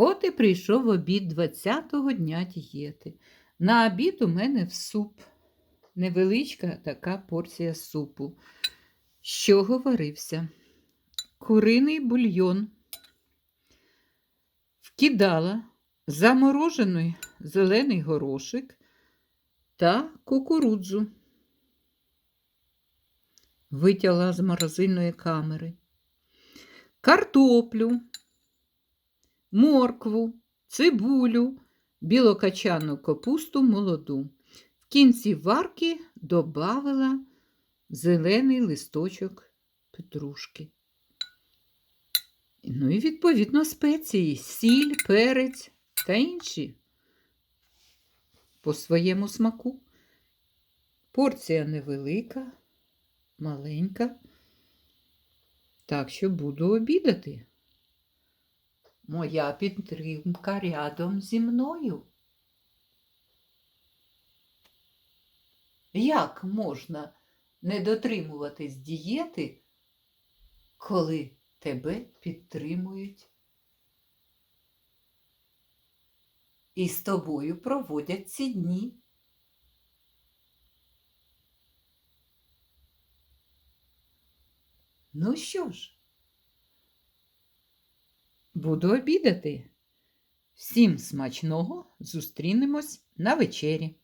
От і прийшов обід 20-го дня дієти. На обід у мене в суп. Невеличка така порція супу. Що говорився? Куриний бульйон. Вкидала заморожений зелений горошик та кукурудзу. Витягла з морозильної камери. Картоплю, моркву, цибулю, білокачану капусту молоду. В кінці варки додавила зелений листочок петрушки. Ну і відповідно спеції, сіль, перець та інші по своєму смаку. Порція невелика, маленька, так що буду обідати. Моя підтримка рядом зі мною. Як можна не дотримуватись дієти, коли тебе підтримують і з тобою проводять ці дні? Ну що ж, буду обідати. Всім смачного зустрінемось на вечері.